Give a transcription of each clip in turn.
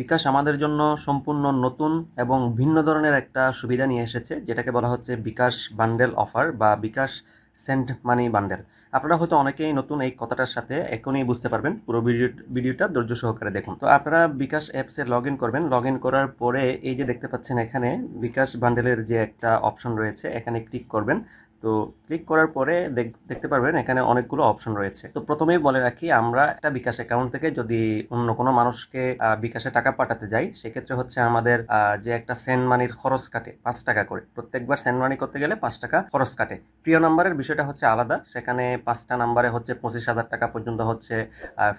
বিকাশ আমাদের জন্য সম্পূর্ণ নতুন এবং ভিন্ন ধরনের একটা সুবিধা নিয়ে এসেছে, যেটাকে বলা হচ্ছে বিকাশ বান্ডেল অফার বা বিকাশ সেন্ট মানি বান্ডেল। আপনারা হয়তো অনেকেই নতুন এই কথাটার সাথে এখনই বুঝতে পারবেন। পুরো ভিডিও ভিডিওটা ধৈর্য সহকারে দেখুন। তো আপনারা বিকাশ অ্যাপসে লগ ইন করবেন। লগ ইন করার পরে এই যে দেখতে পাচ্ছেন এখানে বিকাশ বান্ডেলের যে একটা অপশন রয়েছে, এখানে ক্লিক করবেন। তো ক্লিক করার পরে দেখ- দেখতে পারবেন এখানে অনেকগুলো অপশন রয়েছে। তো প্রথমেই বলে রাখি, আমরা একটা বিকাশ অ্যাকাউন্ট থেকে যদি অন্য কোনো মানুষকে বিকাশে টাকা পাঠাতে যাই, সেক্ষেত্রে হচ্ছে আমাদের যে একটা সেন্ড মানির খরচ কাটে পাঁচ টাকা করে। প্রত্যেকবার সেন্ড মানি করতে গেলে পাঁচ টাকা খরচ কাটে। প্রিয় নাম্বারের বিষয়টা হচ্ছে আলাদা। সেখানে পাঁচটা নাম্বারে হচ্ছে পঁচিশ হাজার টাকা পর্যন্ত হচ্ছে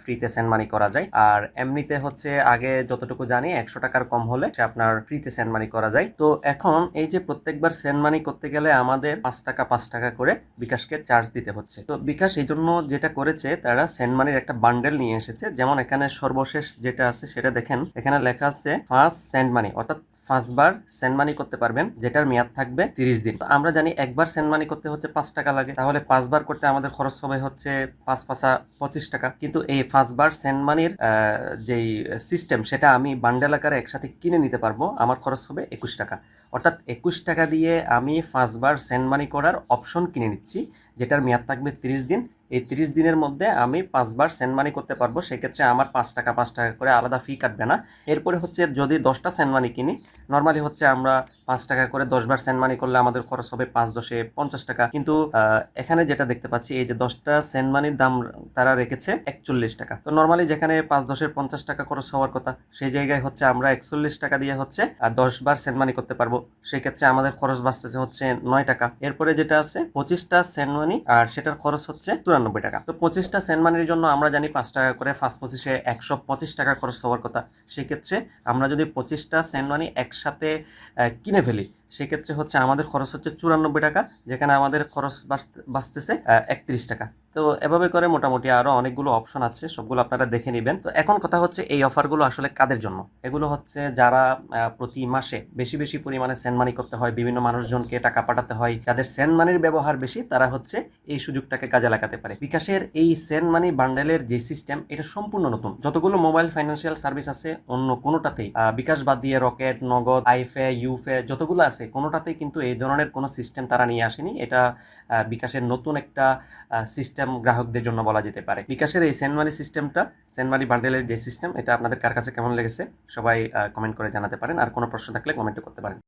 ফ্রিতে সেন্ড মানি করা যায়। আর এমনিতে হচ্ছে আগে যতটুকু জানি, একশো টাকার কম হলে সে আপনার ফ্রিতে সেন্ড মানি করা যায়। তো এখন এই যে প্রত্যেকবার সেন্ড মানি করতে গেলে আমাদের পাঁচ টাকা পাঁচ টাকা করে বিকাশকে চার্জ দিতে হচ্ছে। তো বিকাশ এই জন্য যেটা করেছে, তারা সেন্ড মানির একটা বান্ডেল নিয়ে এসেছে। যেমন এখানে সর্বশেষ যেটা আছে সেটা দেখেন, এখানে লেখা আছে ফার্স্ট সেন্ড মানি অর্থাৎ পাঁচবার সেন্ড মানি করতে পারবেন, যেটার মেয়াদ থাকবে তিরিশ দিন। আমরা জানি একবার সেন্ড মানি করতে হচ্ছে পাঁচ টাকা লাগে, তাহলে পাঁচবার করতে আমাদের খরচ হবে হচ্ছে পাঁচ পাঁচা পঁচিশ টাকা। কিন্তু এই পাঁচবার সেন্ড মানির যেই সিস্টেম, সেটা আমি বান্ডেল আকারে একসাথে কিনে নিতে পারব, আমার খরচ হবে একুশ টাকা। অর্থাৎ একুশ টাকা দিয়ে আমি পাঁচবার সেন্ড মানি করার অপশন কিনে নিচ্ছি, যেটার মেয়াদ থাকবে তিরিশ দিন। এই তিরিশ দিনের মধ্যে আমি পাঁচবার সেন্ড মানি করতে পারব, সেক্ষেত্রে আমার পাঁচ টাকা পাঁচ টাকা করে আলাদা ফি কাটবে না। এরপরে হচ্ছে যদি দশটা সেন্ড মানি কিনি নর্মালি হচ্ছে আমরা পাঁচ টাকা করে দশবার সেন্ড মানি করলে আমাদের খরচ হবে পাঁচ দশে পঞ্চাশ টাকা। কিন্তু এখানে যেটা দেখতে পাচ্ছি, এই যে দশটা সেন্ড মানির দাম তারা রেখেছে একচল্লিশ টাকা। তো নর্মালি যেখানে পাঁচ দশের পঞ্চাশ টাকা খরচ হওয়ার কথা, সেই জায়গায় হচ্ছে আমরা একচল্লিশ টাকা দিয়ে হচ্ছে আর দশ বার সেন্ড মানি করতে পারব। সেক্ষেত্রে আমাদের খরচ বাঁচতেছে হচ্ছে নয় টাকা। এরপরে যেটা আছে, পঁচিশটা সেন্ড মানি আর সেটার খরচ হচ্ছে চুরানব্বই টাকা। তো পঁচিশটা সেন্ড মানির জন্য আমরা জানি পাঁচ টাকা করে ফার্স্ট পঁচিশে একশো পঁচিশ টাকা খরচ হওয়ার কথা। সেক্ষেত্রে আমরা যদি পঁচিশটা সেন্ড মানি একসাথে কিনে ne. সেক্ষেত্রে হচ্ছে আমাদের খরচ হচ্ছে চুরানব্বই টাকা, যেখানে আমাদের খরচ বাঁচতে- বাঁচতেছে একত্রিশ টাকা। তো এভাবে করে মোটামুটি আরও অনেকগুলো অপশন আছে, সবগুলো আপনারা দেখে নেবেন। তো এখন কথা হচ্ছে এই অফারগুলো আসলে কাদের জন্য? এগুলো হচ্ছে যারা প্রতি মাসে বেশি বেশি পরিমাণে সেন্ড মানি করতে হয়, বিভিন্ন মানুষজনকে টাকা পাঠাতে হয়, যাদের সেন্ড মানির ব্যবহার বেশি, তারা হচ্ছে এই সুযোগটাকে কাজে লাগাতে পারে। বিকাশের এই সেন্ড মানি বান্ডেলের যে সিস্টেম এটা সম্পূর্ণ নতুন। যতগুলো মোবাইল ফাইন্যান্সিয়াল সার্ভিস আছে, অন্য কোনোটাতেই বিকাশ বাদ দিয়ে রকেট নগদ আইফে ইউফে যতগুলো আছে কোনোটাতেই কিন্তু এই ধরনের কোনো সিস্টেম তারা নিয়ে আসেনি। এটা বিকাশের নতুন একটা সিস্টেম গ্রাহকদের জন্য বলা যেতে পারে। বিকাশের এই সেন্টমারি সিস্টেমটা সেন্টমারি বান্ডেলের যে সিস্টেম এটা আপনাদের কার কাছে কেমন লেগেছে? সবাই কমেন্ট করে জানাতে পারেন। আর কোনো প্রশ্ন থাকলে কমেন্ট করতে পারেন।